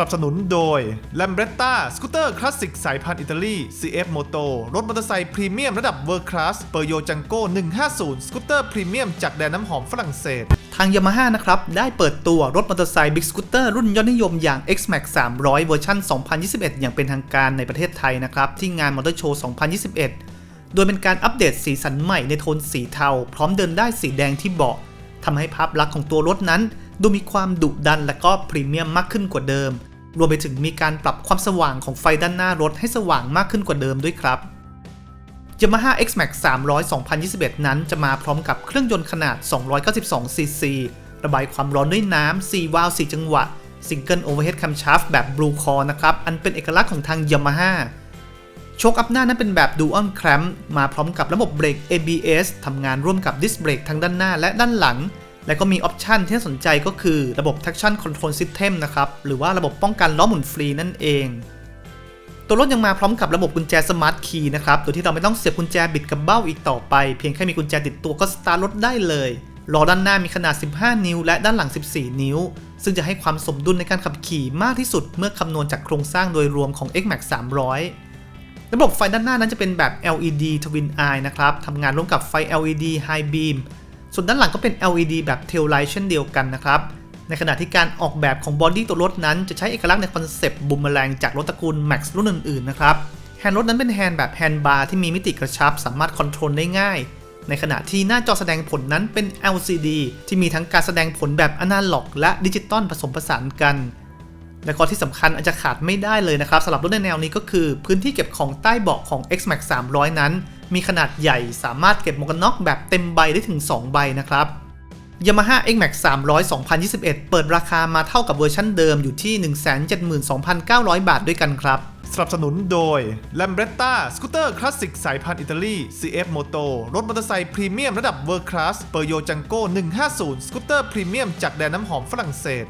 นับสนุนโดย l a m b r e t t a สกูตเตอร์คลาสสิกสายพันธุ์อิตาลี CF Moto รถมอเตอร์ไซค์พรีเมียมระดับเวอร์คลาสเปอร์โยจังโก้150 สกูตเตอร์พรีเมียมจากแดนน้ำหอมฝรั่งเศสทาง Yamaha นะครับ ได้เปิดตัวรถมอเตอร์ไซค์ Big Scooter รุ่นยอดนิยมอย่าง X-Max 300 เวอร์ชัน2021 อย่างเป็นทางการในประเทศไทยนะครับ ที่งานมอเตอร์โชว์ 2021 โดยเป็นการอัปเดตสีสันใหม่ในโทนสีเทา พร้อมเดินได้สีแดงที่เบาะทำให้ภาพลักษณ์ของตัวรถนั้น ดูมีความดุดันและก็พรีเมียมมากขึ้นกว่าเดิม รวมไปถึงมีการปรับความสว่างของไฟด้านหน้ารถให้สว่างมากขึ้นกว่าเดิมด้วยครับ Yamaha X-Max 300 2021 นั้นจะมาพร้อมกับเครื่องยนต์ขนาด 292 cc ระบายความร้อนด้วยน้ำ 4 วาล์ว 4 จังหวะ Single Overhead Camshaft แบบ Blue Core นะครับ อันเป็นเอกลักษณ์ของทาง Yamaha โชคอัพหน้านั้นเป็นแบบ Dual Clamp มาพร้อมกับระบบเบรก ABS ทำงานร่วมกับ Disc Brake ทั้งด้านหน้าและด้านหลัง และก็มีออปชันที่น่าสนใจก็คือระบบ Traction Control System นะครับ หรือว่าระบบป้องกันล้อหมุนฟรีนั่นเอง ตัวรถยังมาพร้อมกับระบบกุญแจสมาร์ทคีย์นะครับ โดยที่เราไม่ต้องเสียบกุญแจบิดกับเบ้าอีกต่อไป เพียงแค่มีกุญแจติดตัวก็สตาร์ทรถได้เลยล้อด้านหน้ามีขนาด 15 นิ้ว และด้านหลัง 14 นิ้ว ซึ่งจะให้ความสมดุลในการขับขี่มากที่สุดเมื่อคำนวณจากโครงสร้างโดยรวมของ X-Max 300ระบบไฟด้านหน้านั้นจะเป็นแบบ LED Twin Eye นะครับ ทำงานร่วมกับไฟ LED High Beam ส่วนด้านหลังก็เป็น LED แบบ Tail Light เช่นเดียวกันนะครับ ในขณะที่การออกแบบของบอดี้ตัวรถนั้น จะใช้เอกลักษณ์ในคอนเซปต์บูมแมลงจากรถตระกูล Max รุ่นอื่นๆนะครับ แฮนด์รถนั้นเป็นแฮนด์แบบแฮนด์บาร์ที่มีมิติกระชับ สามารถคอนโทรลได้ง่าย ในขณะที่หน้าจอแสดงผลนั้นเป็น LCD ที่มีทั้งการแสดงผลแบบอนาล็อก และดิจิตอลผสมผสานกันและก็ที่สำคัญอาจจะขาดไม่ได้เลยนะครับสำหรับรถในแนวนี้ก็คือ พื้นที่เก็บของใต้เบาะของ X-Max 300 นั้น มีขนาดใหญ่สามารถเก็บหมวกกันน็อกแบบเต็มใบได้ถึง 2 ใบนะครับ Yamaha X-Max 300 2021 เปิดราคามาเท่ากับเวอร์ชั่นเดิมอยู่ที่ 172,900 บาทด้วยกันครับ สนับสนุนโดย l a m b r e t t a สกูตเตอร์คลาสสิกสายพันธุ์อิตาลี CF Moto รถมอเตอร์ไซค์พรีเมียมระดับเวอร์คลาสเปอร์โยจังโก้150 สกูตเตอร์พรีเมียมจากแดนน้ำหอมฝรั่งเศส